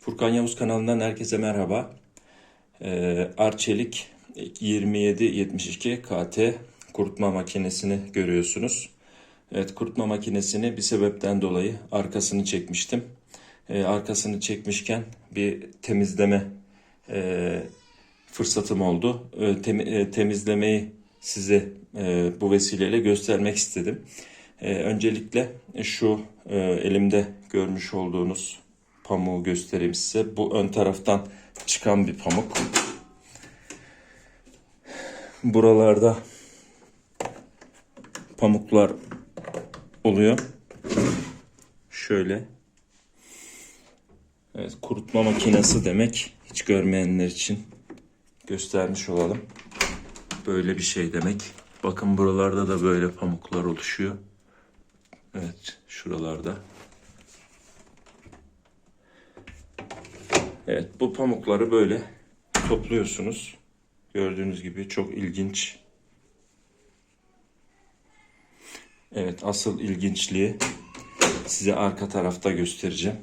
Furkan Yavuz kanalından herkese merhaba. Arçelik 2772 KT kurutma makinesini görüyorsunuz. Evet kurutma makinesini bir sebepten dolayı arkasını çekmiştim. Ee, arkasını çekmişken bir temizleme e, fırsatım oldu. Ee, e, temizlemeyi size e, bu vesileyle göstermek istedim. Ee, öncelikle şu elimde görmüş olduğunuz pamuğu göstereyim size. Bu ön taraftan çıkan bir pamuk. Buralarda pamuklar oluyor. Şöyle. Evet, kurutma makinesi demek. Hiç görmeyenler için göstermiş olalım. Böyle bir şey demek. Bakın buralarda da böyle pamuklar oluşuyor. Evet, şuralarda. Evet, bu pamukları böyle topluyorsunuz. Gördüğünüz gibi çok ilginç. Evet, asıl ilginçliği size arka tarafta göstereceğim.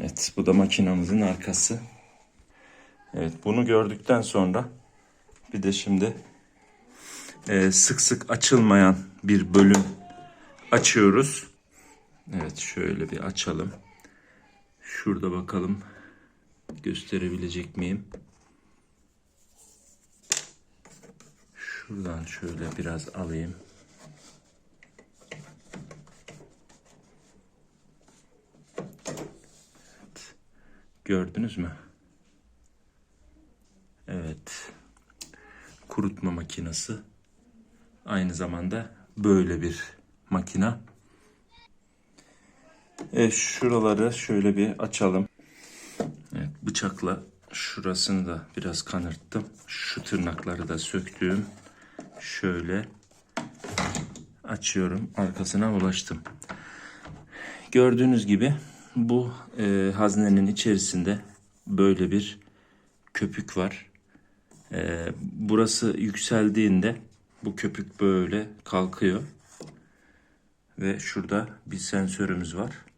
Evet, bu da makinamızın arkası. Evet, bunu gördükten sonra bir de şimdi e, sık sık açılmayan bir bölüm açıyoruz. Evet, şöyle bir açalım. Şurada bakalım gösterebilecek miyim? Şuradan şöyle biraz alayım. Evet. Gördünüz mü? Evet. Kurutma makinesi. Aynı zamanda böyle bir makina. Evet, şuraları şöyle bir açalım. Evet, bıçakla şurasını da biraz kanırttım. Şu tırnakları da söktüm. Şöyle açıyorum. Arkasına ulaştım. Gördüğünüz gibi bu e, haznenin içerisinde böyle bir köpük var. E, burası yükseldiğinde bu köpük böyle kalkıyor. Ve şurada bir sensörümüz var.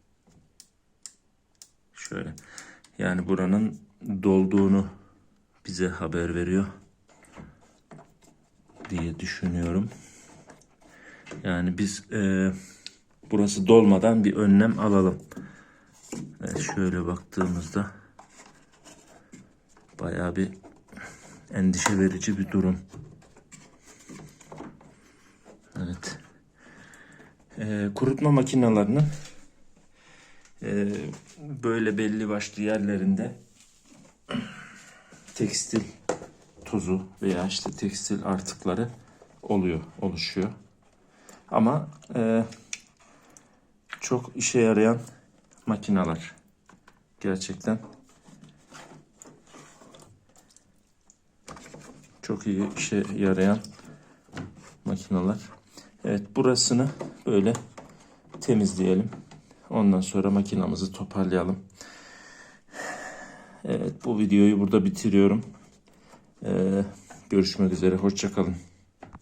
Şöyle. Yani buranın dolduğunu bize haber veriyor diye düşünüyorum. Yani biz e, burası dolmadan bir önlem alalım. Evet, şöyle baktığımızda bayağı bir endişe verici bir durum. Evet. E, kurutma makinalarının e, böyle belli başlı yerlerinde tekstil tozu veya işte tekstil artıkları oluyor, oluşuyor. Ama e, çok işe yarayan makineler gerçekten çok iyi işe yarayan makineler. Evet burasını böyle temizleyelim. Ondan sonra makinamızı toparlayalım. Evet bu videoyu burada bitiriyorum. Ee, görüşmek üzere. Hoşçakalın.